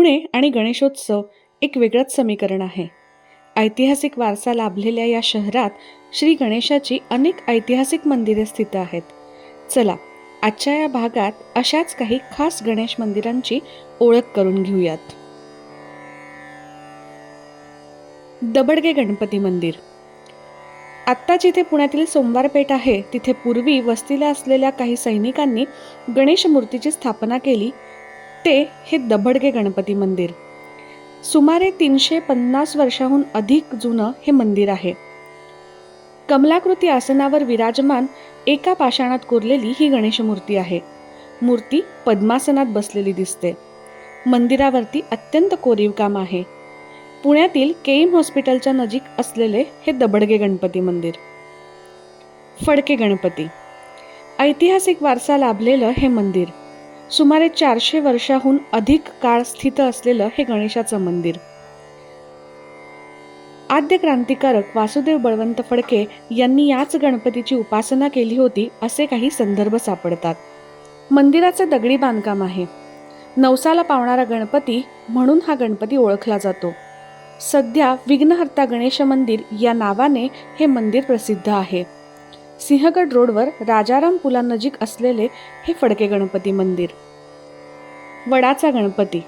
पुणे आणि गणेशोत्सव एक वेगळंच समीकरण आहे. ऐतिहासिक वारसा लाभलेल्या या शहरात श्री गणेशाची अनेक ऐतिहासिक मंदिरे स्थित आहेत. चला आजच्या या भागात अशाच काही खास गणेश मंदिरांची ओळख करून घेऊयात. दबडगे गणपती मंदिर. आत्ता जिथे पुण्यातील सोमवारपेठ आहे तिथे पूर्वी वस्तीला असलेल्या काही सैनिकांनी गणेश मूर्तीची स्थापना केली ते हे दबडगे गणपती मंदिर. सुमारे तीनशे पन्नास वर्षाहून अधिक जुनं हे मंदिर आहे. कमलाकृती आसनावर विराजमान एका पाषाणात कोरलेली ही गणेश मूर्ती आहे. मूर्ती पद्मासनात बसलेली दिसते. मंदिरावरती अत्यंत कोरीव काम आहे. पुण्यातील केईम हॉस्पिटलच्या नजीक असलेले हे दबडगे गणपती मंदिर. फडके गणपती. ऐतिहासिक वारसा लाभलेलं हे मंदिर. सुमारे चारशे वर्षाहून अधिक काळ स्थित असलेलं हे गणेशाचं मंदिर. आद्य क्रांतिकारक वासुदेव बळवंत फडके यांनी याच गणपतीची उपासना केली होती असे काही संदर्भ सापडतात. मंदिराचे दगडी बांधकाम आहे. नवसाला पावणारा गणपती म्हणून हा गणपती ओळखला जातो. सध्या विघ्नहर्ता गणेश मंदिर या नावाने हे मंदिर प्रसिद्ध आहे. सिंहगड रोडवर राजाराम पुलानजीक असलेले हे फडके गणपती मंदिर. वडाचा गणपती.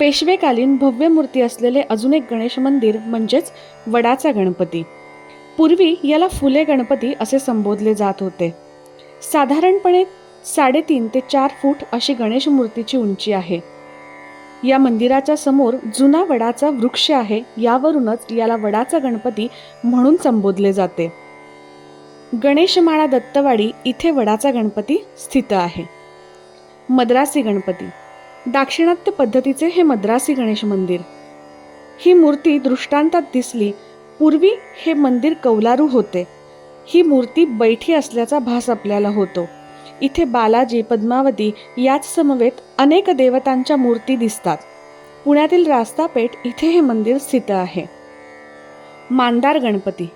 पेशवेकालीन भव्य मूर्ती असलेले अजून एक गणेश मंदिर म्हणजेच वडाचा गणपती. पूर्वी याला फुले गणपती असे संबोधले जात होते. साधारणपणे साडेतीन ते चार फूट अशी गणेश मूर्तीची उंची आहे. या मंदिराच्या समोर जुना वडाचा वृक्ष आहे यावरूनच याला वडाचा गणपती म्हणून संबोधले जाते. गणेशमाळा दत्तवाडी इथे वडाचा गणपती स्थित आहे. मद्रासी गणपती. दाक्षिणात्य पद्धतीचे हे मद्रासी गणेश मंदिर. ही मूर्ती दृष्टांतात दिसली पूर्वी हे मंदिर कौलारू होते. ही मूर्ती बैठी असल्याचा भास आपल्याला होतो. इथे बालाजी पद्मावती याच समवेत अनेक देवतांच्या मूर्ती दिसतात. पुण्यातील रास्तापेठ इथे हे मंदिर स्थित आहे. मांदार गणपती.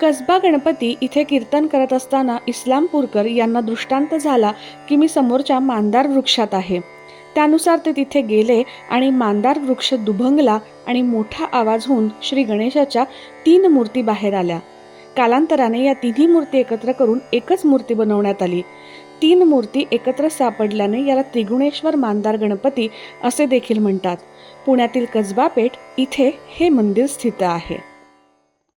कसबा गणपती इथे कीर्तन करत असताना इस्लामपूरकर यांना दृष्टांत झाला की मी समोरच्या मांदार वृक्षात आहे. त्यानुसार ते तिथे गेले आणि मांदार वृक्ष दुभंगला आणि मोठा आवाज होऊन श्री गणेशाच्या तीन मूर्ती बाहेर आल्या. कालांतराने या तिन्ही मूर्ती एकत्र करून एकच मूर्ती बनवण्यात आली. तीन मूर्ती एकत्र सापडल्याने याला त्रिगुणेश्वर मांदार गणपती असे देखील म्हणतात. पुण्यातील कसबा पेठ इथे हे मंदिर स्थित आहे.